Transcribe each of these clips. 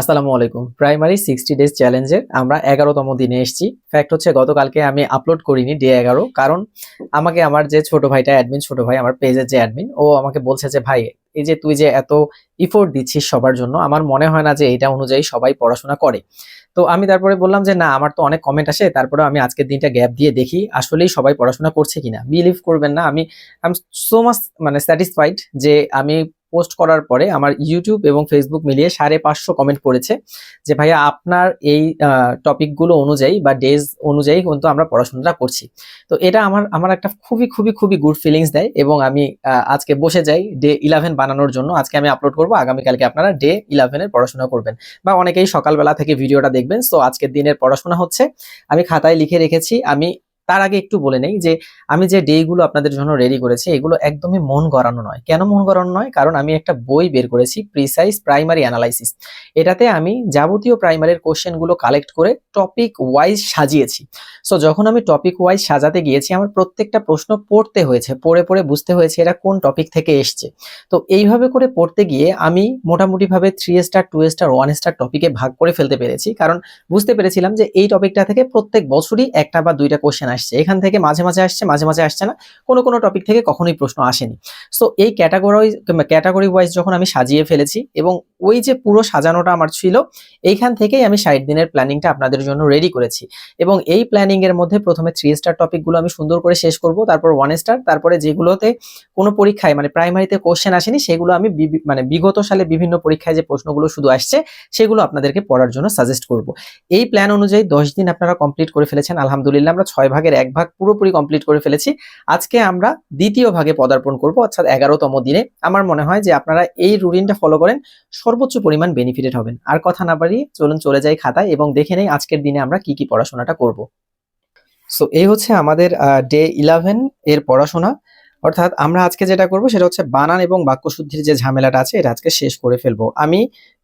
আসসালামু আলাইকুম। Primary sixty days চ্যালেঞ্জের আমরা এগারোতম দিনে এসেছি। ফ্যাক্ট হচ্ছে, গতকালকে আমি আপলোড করিনি ডে এগারো। কারণ আমাকে আমার যে ছোট ভাইটা অ্যাডমিন ছোট ভাই আমার পেজের যে অ্যাডমিন ও আমাকে বলছে যে, ভাই, এই যে তুই যে এত ইফোর্ট দিচ্ছিস সবার জন্য, আমার মনে হয় না যে এটা অনুযায়ী সবাই পড়াশোনা করে। তো আমি তারপরে বললাম যে, না, আমার তো অনেক কমেন্ট আসে তারপরে আমি আজকের দিনটা গ্যাপ দিয়ে দেখি, আসলেই সবাই পড়াশোনা করছে কিনা। বিলিভ করবেন না, আমি আই এম সো মাচ মানে স্যাটিসফাইড যে আমি পোস্ট করার পরে আমার ইউটিউব এবং ফেসবুক মিলিয়ে সাড়ে পাঁচশো কমেন্ট পড়েছে যে, ভাইয়া, আপনার এই টপিকগুলো অনুযায়ী বা ডেজ অনুযায়ী কিন্তু আমরা পড়াশোনাটা করছি। তো এটা আমার আমার একটা খুবই খুবই খুবই গুড ফিলিংস দেয় এবং আমি আজকে বসে যাই ডে ইলেভেন বানানোর জন্য। আজকে আমি আপলোড করব, আগামীকালকে আপনারা ডে ইলেভেনের পড়াশোনা করবেন। বা অনেকেই সকালবেলা থেকে ভিডিওটা দেখবেন। সো আজকের দিনের পড়াশোনা হচ্ছে, আমি খাতায় লিখে রেখেছি, আমি তার আগে একটু বলে নেই যে আমি যে ডেগুলো আপনাদের জন্য রেডি করেছি, এগুলো একদমই মন গড়ানো নয়। কেন মন গড়ানো নয়? কারণ আমি একটা বই বের করেছি প্রিসাইজ প্রাইমারি অ্যানালাইসিস এটাতে আমি যাবতীয় প্রাইমারির কোশ্চেনগুলো কালেক্ট করে টপিক ওয়াইজ সাজিয়েছি। সো যখন আমি টপিক ওয়াইজ সাজাতে গিয়েছি, আমার প্রত্যেকটা প্রশ্ন পড়তে হয়েছে, পড়ে পড়ে বুঝতে হয়েছে এরা কোন টপিক থেকে এসছে। তো, এইভাবে করে পড়তে গিয়ে আমি মোটামুটিভাবে three star two star one star টপিকে ভাগ করে ফেলতে পেরেছি। কারণ বুঝতে পেরেছিলাম যে এই টপিকটা থেকে প্রত্যেক বছরই একটা বা দুইটা কোশ্চেন আসছে। এখান থেকে মাঝে মাঝে আসছে, মাঝে মাঝে আসছে না। কোনো কোনো টপিক থেকে কখনোই প্রশ্ন আসেনি। সো এই ক্যাটাগরি ক্যাটাগরি ওয়াইজ যখন আমি সাজিয়ে ফেলেছি এবং ওই যে পুরো সাজানোটা আমার ছিল, এইখান থেকেই আমি ষাট দিনের প্ল্যানিংটা আপনাদের জন্য রেডি করেছি। এবং এই প্ল্যানিং এর মধ্যে প্রথমে থ্রি স্টার টপিকগুলো আমি সুন্দর করে শেষ করব, তারপর ওয়ান স্টার তারপরে যেগুলোতে কোনো পরীক্ষায় মানে প্রাইমারিতে কোশ্চেন আসেনি, সেগুলো আমি মানে বিগত সালে বিভিন্ন পরীক্ষায় যে প্রশ্নগুলো শুধু আসছে, সেগুলো আপনাদেরকে পড়ার জন্য সাজেস্ট করব। এই প্ল্যান অনুযায়ী দশ দিন আপনারা কমপ্লিট করে ফেলেছেন। আলহামদুলিল্লাহ, আমরা ছয় ভাগের এক ভাগ পুরোপুরি কমপ্লিট করে ফেলেছি। আজকে আমরা দ্বিতীয় ভাগে পদার্পণ করব, অর্থাৎ এগারোতম দিনে। আমার মনে হয় যে আপনারা এই রুটিনটা ফলো করেন, সর্বোচ্চ পরিমাণ বেনিফিটেড হবেন। আর কথা না পারি চলুন চলে যাই খাতায় এবং দেখে নেই আজকের দিনে আমরা কি কি পড়াশোনাটা করব। সো এই হচ্ছে আমাদের ডে ইলেভেন এর পড়াশোনা। অর্থাৎ আমরা আজকে যেটা করব সেটা হচ্ছে বানান এবং বাক্যশুদ্ধির যে ঝামেলাটা আছে, এটা আজকে শেষ করে ফেলব। আমি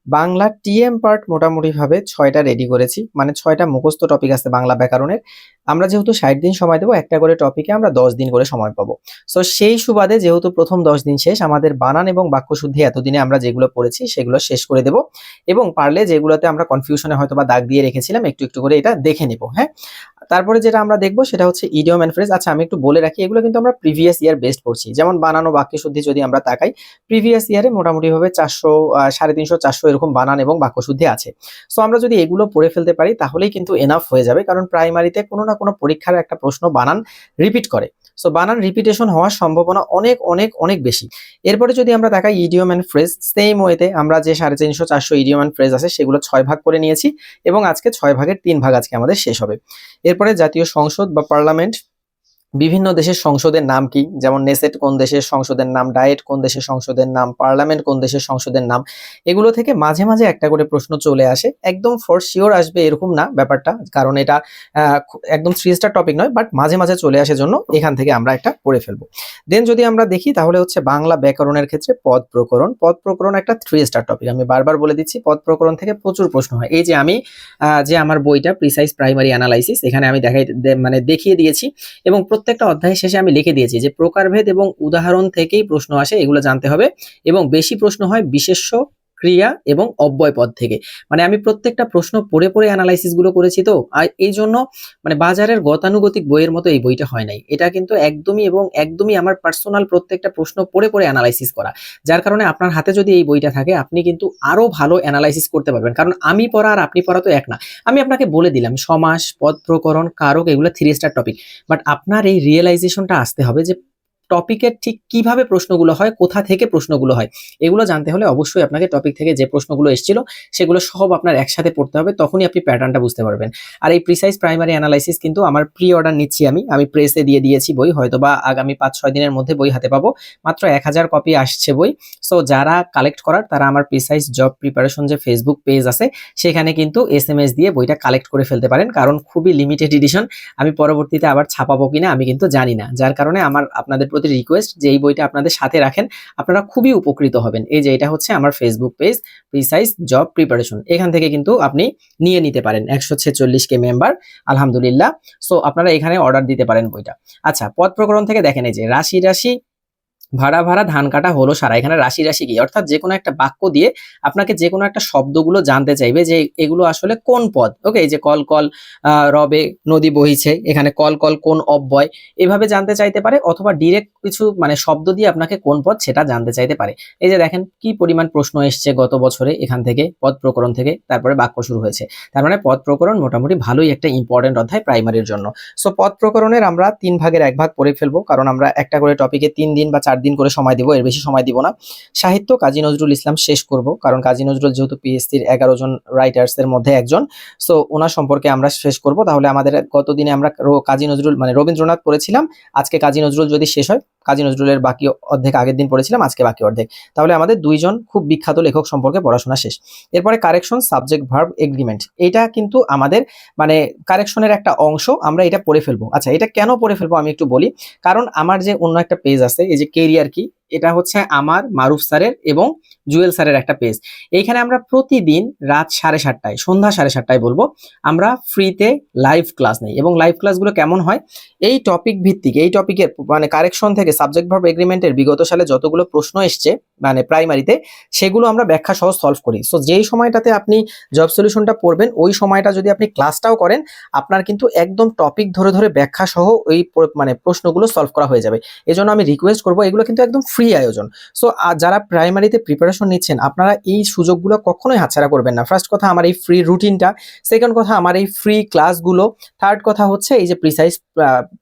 বাংলা টিএম পার্ট মোটামুটি ভাবে ছয়টা রেডি করেছি। মানে ছয়টা মুখস্থ টপিক আছে বাংলা ব্যাকরণের। আমরা যেহেতু ষাট দিন সময় দেবো, একটা করে টপিকে আমরা দশ দিন করে সময় পাবো। সো সেই সুবাদে যেহেতু প্রথম দশ দিন শেষ, আমাদের বানান এবং বাক্যশুদ্ধি এতদিনে আমরা যেগুলো পড়েছি সেগুলো শেষ করে দেব। এবং পারলে যেগুলোতে আমরা কনফিউশনে হয়তো বা দাগ দিয়ে রেখেছিলাম, একটু একটু করে এটা দেখে নেব হ্যাঁ? তারপরে যেটা আমরা দেখব সেটা হচ্ছে ইডিয়ম অ্যান্ড ফ্রেজ আচ্ছা আমি একটু বলে রাখি, এগুলো কিন্তু আমরা প্রিভিয়াস ইয়ার বেস্ট পড়ছি। যেমন বানানো বাক্য শুদ্ধি যদি আমরা তাকাই প্রিভিয়াস ইয়ারে মোটামুটি ভাবে চারশো সাড়ে তিনশো, চারশো এরকম বানান এবং বাক্য শুদ্ধি আছে। সো আমরা যদি এগুলো পড়ে ফেলতে পারি, তাহলেই কিন্তু এনাফ হয়ে যাবে, কারণ প্রাইমারিতে কোনো না কোনো পরীক্ষার একটা প্রশ্ন বানান রিপিট করে। সো বানান রিপিটেশন হওয়ার সম্ভাবনা অনেক অনেক অনেক বেশি। এরপরে যদি আমরা দেখাই ইডিওম অ্যান্ড ফ্রেজ সেম ওয়েতে আমরা যে সাড়ে তিনশো, চারশো ইডিওম অ্যান্ড ফ্রেজ আছে, সেগুলো ছয় ভাগ করে নিয়েছি এবং আজকে ছয় ভাগের তিন ভাগ আজকে আমাদের শেষ হবে। এরপরে জাতীয় সংসদ বা পার্লামেন্ট বিভিন্ন দেশের সংসদের নাম কি? যেমন নেসেট কোন দেশের সংসদের নাম, ডায়েট কোন দেশের সংসদের নাম, পার্লামেন্ট কোন দেশের সংসদের নাম, এগুলো থেকে মাঝে মাঝে একটা করে প্রশ্ন চলে আসে। একদম ফর শিওর আসবে এরকম না ব্যাপারটা, কারণ এটা একদম থ্রি স্টার টপিক নয় বাট মাঝে মাঝে চলে আসে জন্য এখান থেকে আমরা একটা পড়ে ফেলব। দেন যদি আমরা দেখি, তাহলে হচ্ছে বাংলা ব্যাকরণের ক্ষেত্রে পদ প্রকরণ। পদ প্রকরণ একটা থ্রি স্টার টপিক আমি বারবার বলে দিচ্ছি, পদ প্রকরণ থেকে প্রচুর প্রশ্ন হয়। এই যে আমি যে আমার বইটা প্রিসাইজ প্রাইমারি অ্যানালাইসিস এখানে আমি দেখাই মানে দেখিয়ে দিয়েছি। এবং প্রত্যেকটা অধ্যায় শেষে আমি লিখে দিয়েছি যে প্রকারভেদ এবং উদাহরণ থেকেই প্রশ্ন আসে, এগুলো জানতে হবে। এবং বেশি প্রশ্ন হয় বিশেষ্য ক্রিয়া এবং অব্যয় পদ থেকে। মানে আমি প্রত্যেকটা প্রশ্ন পড়ে পড়ে অ্যানালাইসিসগুলো করেছি তো, আর এই জন্য মানে বাজারের গতানুগতিক বইয়ের মতো এই বইটা হয় নাই। এটা কিন্তু একদমই এবং একদমই আমার পার্সোনাল প্রত্যেকটা প্রশ্ন পড়ে পড়ে অ্যানালাইসিস করা। যার কারণে আপনার হাতে যদি এই বইটা থাকে, আপনি কিন্তু আরও ভালো অ্যানালাইসিস করতে পারবেন। কারণ আমি পড়া আর আপনি পড়া তো এক না। আমি আপনাকে বলে দিলাম, সমাস, পদ, প্রকরণ, কারক, এগুলো থ্রি স্টার টপিক বাট আপনার এই রিয়েলাইজেশনটা আসতে হবে যে টপিকের ঠিক কীভাবে প্রশ্নগুলো হয়, কোথা থেকে প্রশ্নগুলো হয়, এগুলো জানতে হলে অবশ্যই আপনাকে টপিক থেকে যে প্রশ্নগুলো এসেছিল, সেগুলো সব আপনার একসাথে পড়তে হবে, তখনই আপনি প্যাটার্নটা বুঝতে পারবেন। আর এই প্রিসাইজ প্রাইমারি অ্যানালাইসিস কিন্তু আমার প্রি অর্ডার নিচ্ছি আমি আমি প্রেসে দিয়ে দিয়েছি বই হয়তো বা আগামী পাঁচ ছয় দিনের মধ্যে বই হাতে পাবো, মাত্র এক হাজার কপি আসছে বই। সো যারা কালেক্ট করার, তারা আমার প্রিসাইজ জব প্রিপারেশন যে ফেসবুক পেজ আছে, সেখানে কিন্তু এস এম এস দিয়ে বইটা কালেক্ট করে ফেলতে পারেন, কারণ খুবই লিমিটেড এডিশন আমি পরবর্তীতে আবার ছাপাবো কিনা আমি কিন্তু জানি না। যার কারণে আমার আপনাদের প্রতি রিকোয়েস্ট যে এই বইটা আপনাদের সাথে রাখেন, আপনারা খুবই উপকৃত হবেন। এই যে এটা হচ্ছে আমার Facebook page precise job preparation এখান থেকে কিন্তু আপনি নিয়ে নিতে পারেন, একশো ছেচল্লিশ কে মেম্বার আলহামদুলিল্লাহ। সো আপনারা এখানে অর্ডার দিতে পারেন বইটা। আচ্ছা পথ প্রকরণ থেকে দেখেন এই যে, রাশি রাশি ভাড়া ভাড়া ধান কাটা হলো সারা। এখানে রাশি রাশি কি? অর্থাৎ যে কোনো একটা বাক্য দিয়ে আপনাকে যে কোনো একটা শব্দগুলো জানতে চাইবে যে এগুলো আসলে কোন পদ? ওকে, এই যে কল কল রবে, নদী বহিছে, এখানে কল কল, কোন অব্যয়, এভাবে জানতে চাইতে পারে অথবা ডিরেক্ট কিছু মানে শব্দ দিয়ে আপনাকে কোন পদ সেটা জানতে চাইতে পারে। এই যে দেখেন কি পরিমাণ প্রশ্ন এসছে গত বছরে এখান থেকে, পদ প্রকরণ থেকে, তারপরে বাক্য শুরু হয়েছে। তার মানে পদ প্রকরণ মোটামুটি ভালোই একটা ইম্পর্টেন্ট অধ্যায় প্রাইমারির জন্য। সো পদ প্রকরণের আমরা তিন ভাগের এক ভাগ পড়ে ফেলব, কারণ আমরা একটা করে টপিকে তিন দিন বা চার দিন করে সময় দিব, এর বেশি সময় দিব না। সাহিত্য কাজী নজরুল ইসলাম শেষ করব, কারণ কাজী নজরুল যেহেতু পিএসসির এগারো জন রাইটার্স এর মধ্যে একজন সো ওনার সম্পর্কে আমরা শেষ করব। তাহলে আমাদের গতদিনে আমরা কাজী নজরুল মানে রবীন্দ্রনাথ পড়েছিলাম, আজকে কাজী নজরুল যদি শেষ হয় কাজী নজরুলের বাকি অর্ধেক আগের দিন পড়েছিলাম, আজকে বাকি অর্ধেক। তাহলে আমাদের দুইজন খুব বিখ্যাত লেখক সম্পর্কে পড়াশোনা শেষ। এরপরে কারেকশন সাবজেক্ট ভার্ব এগ্রিমেন্ট এটা কিন্তু আমাদের মানে কারেকশনের একটা অংশ, আমরা এটা পড়ে ফেলব। আচ্ছা এটা কেন পড়ে ফেলব আমি একটু বলি। কারণ আমার যে অন্য একটা পেজ আছে, এই যে কেরিয়ার কি এটা হচ্ছে আমার মারুফ স্যারের এবং জুয়েল স্যারের একটা পেজ। এইখানে আমরা প্রতিদিন রাত সাড়ে সাতটায়, সন্ধ্যা সাড়ে সাতটায় বলব, আমরা ফ্রিতে লাইভ ক্লাস নেই। এবং লাইভ ক্লাসগুলো কেমন হয়? এই টপিক ভিত্তিক, এই টপিকের মানে কারেকশন থেকে সাবজেক্ট ভার্ব এগ্রিমেন্টের বিগত সালে যতগুলো প্রশ্ন এসছে মানে প্রাইমারিতে সেগুলো আমরা ব্যাখ্যা সহ সলভ করি। সো যেই সময়টাতে আপনি জব সলিউশনটা পড়বেন, ওই সময়টা যদি আপনি ক্লাসটাও করেন, আপনার কিন্তু একদম টপিক ধরে ধরে ব্যাখ্যা সহ ওই মানে প্রশ্নগুলো সলভ করা হয়ে যাবে। এজন্য আমি রিকোয়েস্ট করব, এগুলো কিন্তু একদম ফ্রি আয়োজন। সো যারা প্রাইমারিতে প্রিপারেশন নিচ্ছেন, আপনারা এই সুযোগগুলো কখনোই হাতছাড়া করবেন না। ফার্স্ট কথা আমার এই ফ্রি রুটিনটা সেকেন্ড কথা আমার এই ফ্রি ক্লাসগুলো থার্ড কথা হচ্ছে এই যে প্রিসাইজ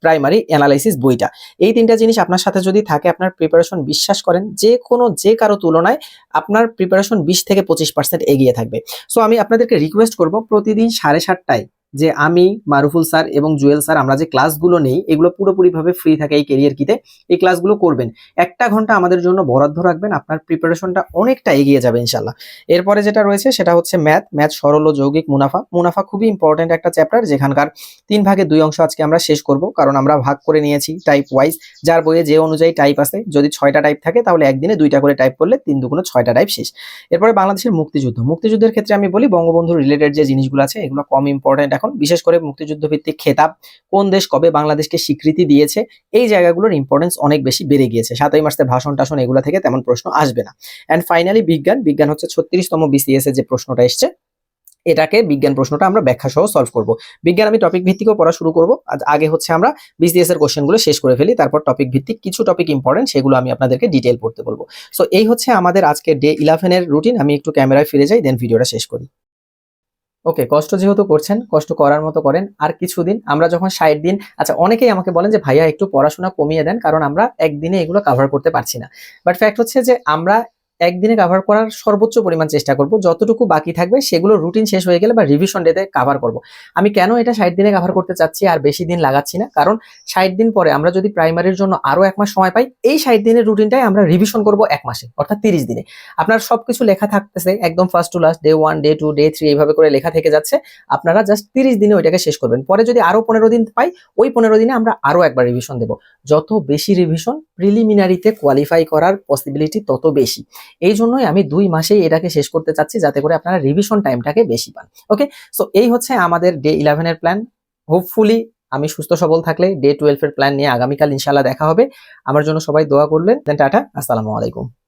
প্রাইমারি অ্যানালাইসিস বইটা। এই তিনটা জিনিস আপনার সাথে যদি থাকে, আপনার প্রিপারেশন বিশ্বাস করেন, যে কোনো, যে কারও তুলনায় আপনার প্রিপারেশন বিশ থেকে পঁচিশ পার্সেন্ট এগিয়ে থাকবে। সো আমি আপনাদেরকে রিকোয়েস্ট করব, প্রতিদিন সাড়ে সাতটায় যে আমি, মারুফুল স্যার এবং জুয়েল স্যার, আমরা যে ক্লাসগুলো নেই, এগুলো পুরোপুরিভাবে ফ্রি থাকে এই কেরিয়ার কিতে এই ক্লাসগুলো করবেন। একটা ঘণ্টা আমাদের জন্য বরাদ্দ রাখবেন, আপনার প্রিপারেশনটা অনেকটা এগিয়ে যাবে ইনশাল্লাহ এরপরে যেটা রয়েছে, সেটা হচ্ছে ম্যাথ ম্যাথ সরল ও যৌগিক মুনাফা। মুনাফা খুবই ইম্পর্টেন্ট একটা চ্যাপ্টার যেখানকার তিন ভাগে দুই অংশ আজকে আমরা শেষ করব, কারণ আমরা ভাগ করে নিয়েছি টাইপ ওয়াইজ যার বইয়ে যে অনুযায়ী টাইপ আছে, যদি ছয়টা টাইপ থাকে, তাহলে একদিনে দুইটা করে টাইপ করলে তিন দুগুণ ছয়টা টাইপ শেষ। এরপরে বাংলাদেশের মুক্তিযুদ্ধ। মুক্তিযুদ্ধের ক্ষেত্রে আমি বলি বঙ্গবন্ধু রিলেটেড যে জিনিসগুলো আছে, এগুলো কম ইম্পর্টেন্ট এখন বিশেষ করে মুক্তিযুদ্ধ ভিত্তিক খেতাব কোন দেশ কবে বাংলাদেশকে স্বীকৃতি দিয়েছে, এই জায়গাগুলোর ইম্পর্টেন্স অনেক বেশি বেড়ে গিয়েছে। সাতই মার্চের ভাষণ টাষণ, এগুলো থেকে তেমন প্রশ্ন আসবে না। অ্যান্ড ফাইনালি বিজ্ঞান। বিজ্ঞান হচ্ছে ছত্রিশতম বিসিএস এর যে প্রশ্নটা এসছে, এটাকে বিজ্ঞান প্রশ্নটা আমরা ব্যাখ্যা সহ সলভ করব। বিজ্ঞান, আমি টপিক ভিত্তিকও পড়া শুরু করব। আজ আগে হচ্ছে আমরা বিসিএস এর কোশ্চেনগুলো শেষ করে ফেলি, তারপর টপিক ভিত্তিক কিছু টপিক ইম্পর্টেন্ট সেগুলো আমি আপনাদেরকে ডিটেল পড়তে বলব। সো এই হচ্ছে আমাদের আজকে ডে ইলেভেনের রুটিন আমি একটু ক্যামেরায় ফিরে যাই দেন ভিডিওটা শেষ করি। ওকে, কষ্ট যেহেতু করছেন, কষ্ট করার মতো করেন। আর কিছুদিন আমরা যখন ষাট দিন আচ্ছা অনেকেই আমাকে বলেন যে, ভাইয়া, একটু পড়াশোনা কমিয়ে দেন, কারণ আমরা একদিনে এগুলো কাভার করতে পারছি না। বাট ফ্যাক্ট হচ্ছে যে, আমরা একদিনে কভার করার সর্বোচ্চ পরিমাণ চেষ্টা করব। যতটুকু বাকি থাকবে, সেগুলো রুটিন শেষ হয়ে গেলে বা রিভিশন ডেতে কভার করব। আমি কেন এটা ষাট দিনে কভার করতে চাচ্ছি আর বেশি দিন লাগাচ্ছি না? কারণ ষাট দিন পরে আমরা যদি প্রাইমারির জন্য আরও এক মাস সময় পাই, এই ষাট দিনের রুটিনটাই আমরা রিভিশন করব এক মাসে, অর্থাৎ তিরিশ দিনে। আপনার সবকিছু লেখা থাকতেছে, একদম first to last day one day two day three এইভাবে করে লেখা থেকে যাচ্ছে। আপনারা জাস্ট তিরিশ দিনে ওইটাকে শেষ করবেন। পরে যদি আরও পনেরো দিন পাই, ওই পনেরো দিনে আমরা আরও একবার রিভিশন দেব। যত বেশি রিভিশন প্রিলিমিনারিতে কোয়ালিফাই করার পসিবিলিটি তত বেশি। এই জন্যই আমি দুই মাসেই এটাকে শেষ করতে চাচ্ছি যাতে করে আপনারা রিভিশন টাইমটাকে বেশি পান ওকে সো এই হচ্ছে আমাদের ডে ইলেভেনের প্ল্যান হোপফুলি আমি সুস্থ সবল থাকলে ডে টুয়েলভের প্ল্যান নিয়ে আগামীকাল ইনশাল্লাহ দেখা হবে। আমার জন্য সবাই দোয়া করলেন দেন টাটা, আসসালামু আলাইকুম।